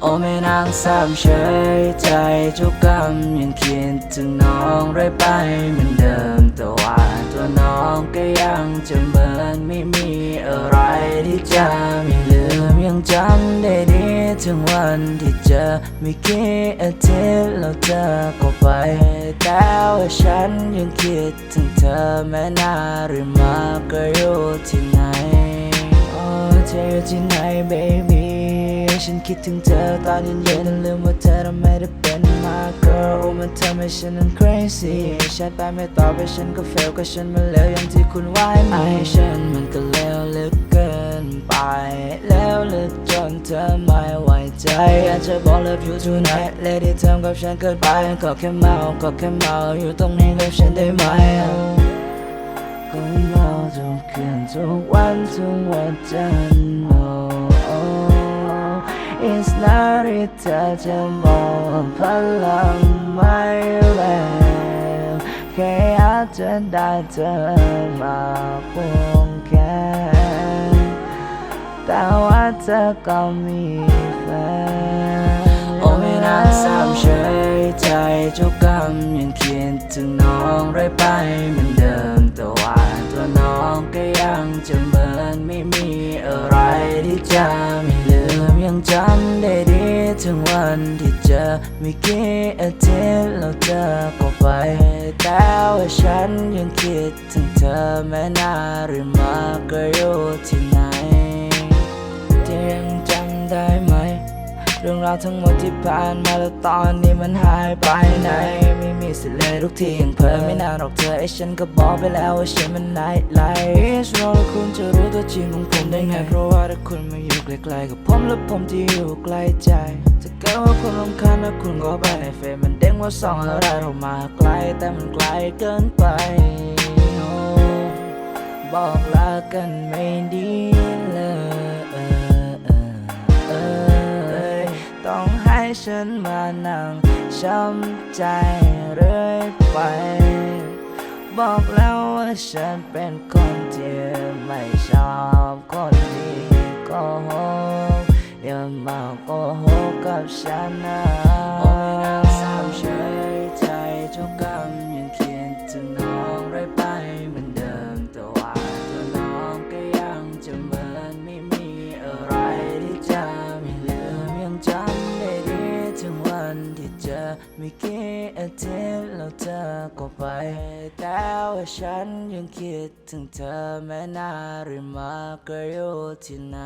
โอ้แม่นางสามเฉยใจทุกกำยังคิดถึงน้องเรื่อยไปเหมือนเดิมแต่ว่าตัวน้องก็ยังจะเหมือนไม่มีอะไรที่จะไม่ลืมยังจำได้ดีถึงวันที่เจอไม่กี่อาทิตย์แล้วเธอก็ไปแต่ว่าฉันยังคิดถึงเธอแม้นานหรือมากก็อยู่ที่ไหนโอ้เธออยู่ที่ไหน baby ฉันคิดถึงเธอตอนเย็นๆลืมว่าเธอนั้นไม่ได้เป็น my girl โอ้มันทำให้ฉันนั้น crazy ฉันไปไม่ตอบไปฉันก็ fail ก็ฉันมันเลวอย่างที่คุณว่าไหมฉันมันก็เลวเหลือเกินไปแล้วเหลือจนเธอไม่ไว้ใจอยากจะบอก love you tonight และที่ทำกับฉันเกินไปก็แค่เมาก็แค่เมาอยู่ตรงนี้กับฉันได้ไหมก็เมาทุกคืนทุกวันทุกวันจันทร์ oh. It's not it เธอจะมองพลังไม่แรงแค่อากจะได้เธอมาควงแขนแต่ว่าเธอก็มีแฟนโอ้ไม่นานสามเฉยใจทุกกำยังคิดถึงน้องเรื่อยไปเหมือนเดิมแต่ว่าตัวน้องก็ยังจะเหมือนไม่มีอะไรที่จะ ไม่กี่อาทิตย์แล้วเธอก็ไป แต่ว่าฉันยังคิดถึงเธอแม้นานหรือมาก็อยู่ที่ไหนเธอยังจำได้ไหม เรื่องราวทั้งหมดที่ผ่านมาแล้วตอนนี้มันหายไปไหน ไม่มีสิทธิ์เลยทุกทียังเพิ่มไม่นานหรอกเธอไอ้ฉันก็บอกไปแล้วว่าฉันมันไหนไลฉันรอแล้วคุณจะรู้ตัวจริงของผมได้ไง เพราะว่าถ้าคุณมาอยู่ใกล้ๆกับผมและผมที่อยู่ไกล้ใจ ถ้าเกิดว่าคุณรำคาญนะคุณก็ไปในเฟซมันเด้งว่าส่องอะไรเรามาไกลแต่มันไกลเกินไปโอบอกลากันไม่ดีเลยเอ้ยต้องให้ฉันมานั่งช้ำใจเรื่อยไป บอกแล้วว่าฉันเป็นคนที่ไม่ชอบคนที่โกหก อย่ามาโกหกกับฉันนะโอ้ยนางสาเฉยใจทุกคำยังคิดถึงน้องเรื่อยไปเหมือนเดิมแต่ว่าตัวน้องก็ยังจะเหมือนไม่มีอะไรที่จะไม่ลืมยังจำได้ดีถึงวันที่เจอไม่กี่อาทิตย์แล้วเธอก็ไป แต่ว่าฉันยังคิดถึงเธอแม้นานหรือมาก็อยู่ที่ไหน